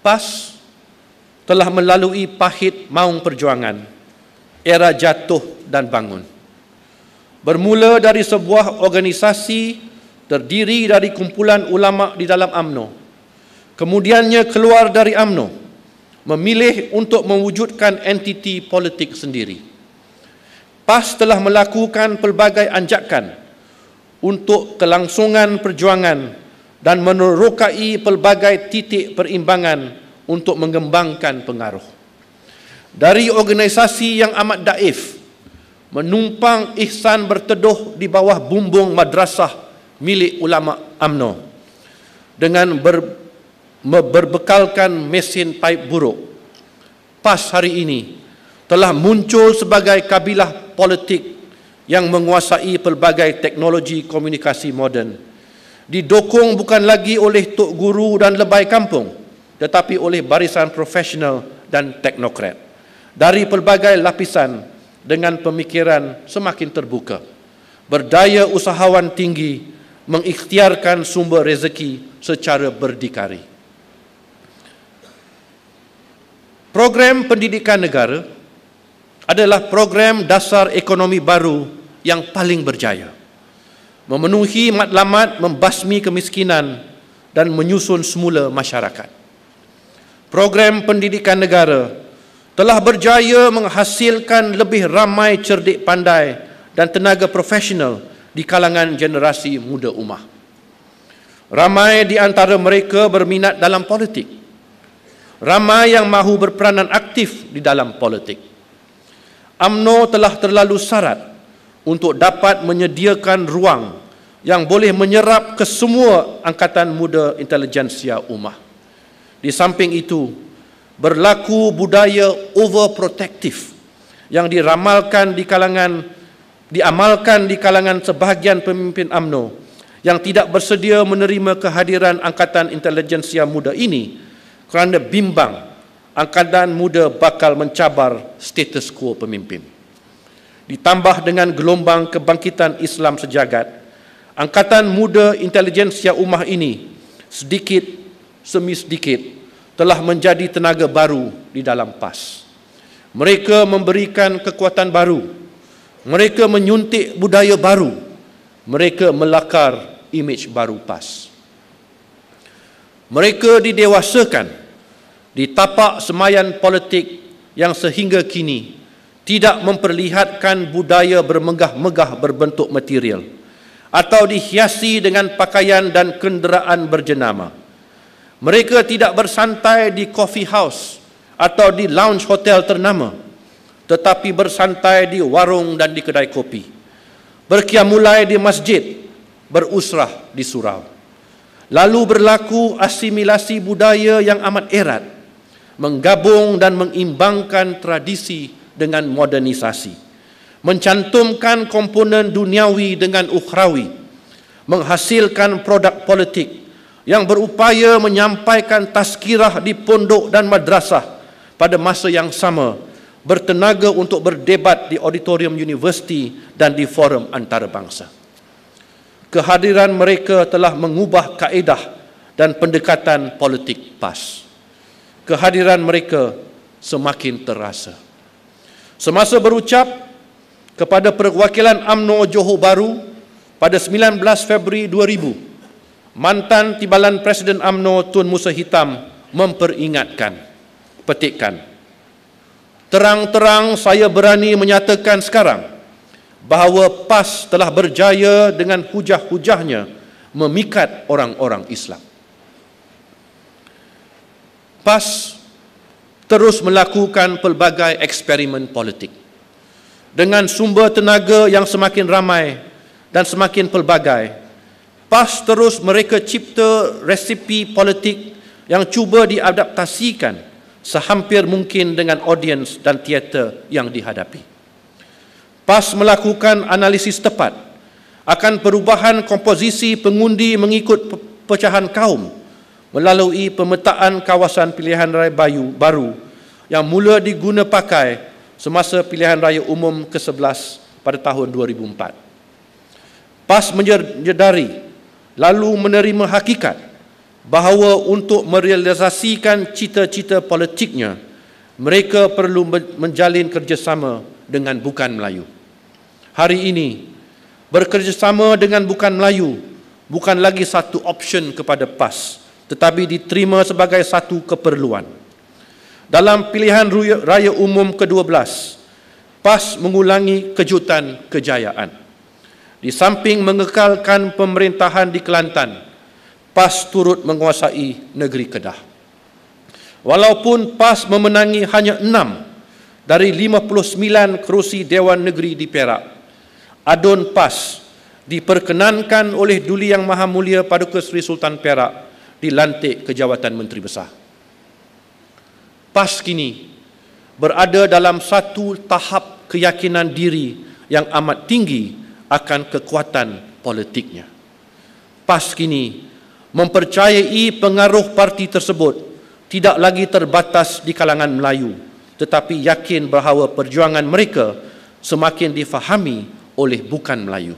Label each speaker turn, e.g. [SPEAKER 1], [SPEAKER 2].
[SPEAKER 1] PAS telah melalui pahit maung perjuangan, era jatuh dan bangun. Bermula dari sebuah organisasi terdiri dari kumpulan ulama di dalam AMNO. Kemudiannya keluar dari AMNO, memilih untuk mewujudkan entiti politik sendiri. PAS telah melakukan pelbagai anjakan untuk kelangsungan perjuangan dan menerokai pelbagai titik perimbangan untuk mengembangkan pengaruh. Dari organisasi yang amat daif, menumpang ihsan berteduh di bawah bumbung madrasah milik ulama AMNO dengan ber, berbekalkan mesin paip buruk. PAS hari ini telah muncul sebagai kabilah politik yang menguasai pelbagai teknologi komunikasi moden. Didokong bukan lagi oleh tok guru dan lebay kampung, tetapi oleh barisan profesional dan teknokrat. Dari pelbagai lapisan dengan pemikiran semakin terbuka. Berdaya usahawan tinggi mengikhtiarkan sumber rezeki secara berdikari. Program pendidikan negara adalah program dasar ekonomi baru yang paling berjaya. Memenuhi matlamat membasmi kemiskinan dan menyusun semula masyarakat. Program pendidikan negara telah berjaya menghasilkan lebih ramai cerdik pandai dan tenaga profesional di kalangan generasi muda umah. Ramai di antara mereka berminat dalam politik. Ramai yang mahu berperanan aktif di dalam politik. AMNO telah terlalu syarat untuk dapat menyediakan ruang yang boleh menyerap ke semua angkatan muda intelijensia umah. Di samping itu, berlaku budaya overprotective yang diramalkan di kalangan diamalkan di kalangan sebahagian pemimpin AMNO yang tidak bersedia menerima kehadiran angkatan intelijensia muda ini kerana bimbang angkatan muda bakal mencabar status quo pemimpin. Ditambah dengan gelombang kebangkitan Islam sejagat, angkatan muda intelijensia ummah ini sedikit semi sedikit telah menjadi tenaga baru di dalam PAS. Mereka memberikan kekuatan baru. Mereka menyuntik budaya baru. Mereka melakar imej baru PAS. Mereka didewasakan di tapak semayan politik yang sehingga kini tidak memperlihatkan budaya bermegah-megah berbentuk material atau dihiasi dengan pakaian dan kenderaan berjenama. Mereka tidak bersantai di coffee house atau di lounge hotel ternama tetapi bersantai di warung dan di kedai kopi. Berkiamulai di masjid, berusrah di surau. Lalu berlaku asimilasi budaya yang amat erat, menggabung dan mengimbangkan tradisi dengan modernisasi. Mencantumkan komponen duniawi dengan ukhrawi, menghasilkan produk politik yang berupaya menyampaikan tazkirah di pondok dan madrasah pada masa yang sama bertenaga untuk berdebat di auditorium universiti dan di forum antarabangsa. Kehadiran mereka telah mengubah kaedah dan pendekatan politik PAS. Kehadiran mereka semakin terasa. Semasa berucap kepada perwakilan AMNO Johor Baru pada 19 Februari 2000, mantan timbalan Presiden AMNO Tun Musa Hitam memperingatkan, petikkan, terang-terang saya berani menyatakan sekarang bahawa PAS telah berjaya dengan hujah-hujahnya memikat orang-orang Islam. PAS terus melakukan pelbagai eksperimen politik dengan sumber tenaga yang semakin ramai dan semakin pelbagai PAS terus mereka cipta resipi politik yang cuba diadaptasikan sehampir mungkin dengan audiens dan teater yang dihadapi. PAS melakukan analisis tepat akan perubahan komposisi pengundi mengikut pecahan kaum melalui pemetaan kawasan pilihan raya bayu baru yang mula diguna pakai semasa pilihan raya umum ke-11 pada tahun 2004. PAS menyedari lalu menerima hakikat bahawa untuk merealisasikan cita-cita politiknya, mereka perlu menjalin kerjasama dengan bukan Melayu. Hari ini, bekerjasama dengan bukan Melayu bukan lagi satu option kepada PAS, tetapi diterima sebagai satu keperluan. Dalam pilihan raya umum ke-12, PAS mengulangi kejutan kejayaan. Di samping mengekalkan pemerintahan di Kelantan, PAS turut menguasai negeri Kedah. Walaupun PAS memenangi hanya enam dari 59 kerusi Dewan Negeri di Perak, adun PAS diperkenankan oleh Duli Yang Maha Mulia Paduka Seri Sultan Perak dilantik ke jawatan Menteri Besar. PAS kini berada dalam satu tahap keyakinan diri yang amat tinggi akan kekuatan politiknya. PAS kini mempercayai pengaruh parti tersebut tidak lagi terbatas di kalangan Melayu tetapi yakin bahawa perjuangan mereka semakin difahami oleh bukan Melayu.